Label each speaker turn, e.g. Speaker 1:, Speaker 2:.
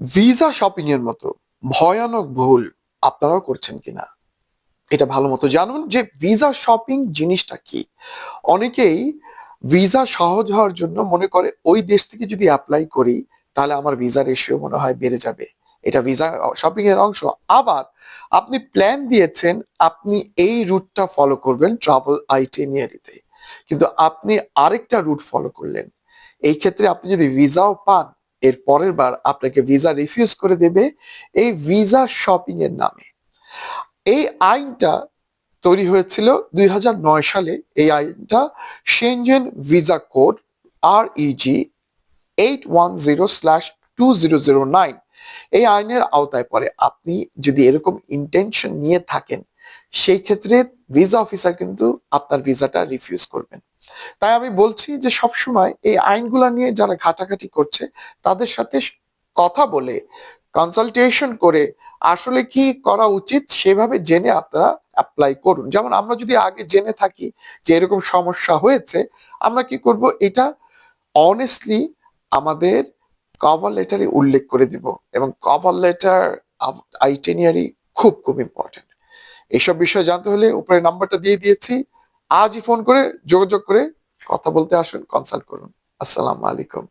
Speaker 1: Visa shopping এর মতো ভয়ানক ভুল আপনারাও করছেন কিনা? এটা ভালো মতো জানুন যে ভিসা শপিং জিনিসটা কি। অনেকেই ভিসা সহজ হওয়ার জন্য মনে করে, ওই দেশ থেকে যদি অ্যাপ্লাই করি, তাহলে আমার ভিসা রেশিও মনে হয় বেড়ে যাবে। এটা ভিসা শপিং এর অংশ। আবার আপনি প্ল্যান দিয়েছেন, আপনি এই রুটটা ফলো করবেন ট্রাভেল আইটেনিয়ারিতে কিন্তু আপনি আরেকটা রুট ফলো করলেন। এই ক্ষেত্রে আপনি যদি ভিসাও পান এর পরের বার আপনাকে ভিসা রিফিউজ করে দেবে এই ভিসা শপিং এর নামে। এই আইনটা তৈরি হয়েছিল দুই হাজার নয় সালে। এই আইনটা সেনজেন ভিসা কোড আর EC eight one zero slash two zero zero nine এই আইনের আওতায় পড়ে। আপনি যদি এরকম ইন্টেনশন নিয়ে থাকেন, সেই ক্ষেত্রে ভিসা অফিসার কিন্তু আপনার ভিসাটা রিফিউজ করবেন। তাই আমি বলছি যে সবসময় এই আইনগুলো নিয়ে যারা ঘাটাঘাটি করছে, তাদের সাথে কথা বলে কনসালটেশন করে, আসলে কি করা উচিত সেভাবে জেনে আপনারা অ্যাপ্লাই করুন। যেমন আমরা যদি আগে জেনে থাকি যে এরকম সমস্যা হয়েছে, আমরা কি করব? এটা অনেস্টলি আমাদের কভার লেটারে উল্লেখ করে দিব এবং কভার লেটার আইটেনিয়ারি খুব খুব ইম্পর্টেন্ট এইসব বিষয় জানতে হলে উপরে নাম্বারটা দিয়ে দিয়েছি। আজই ফোন করে যোগাযোগ করে কথা বলতে আসুন কনসাল্ট করুন। আসসালামু আলাইকুম।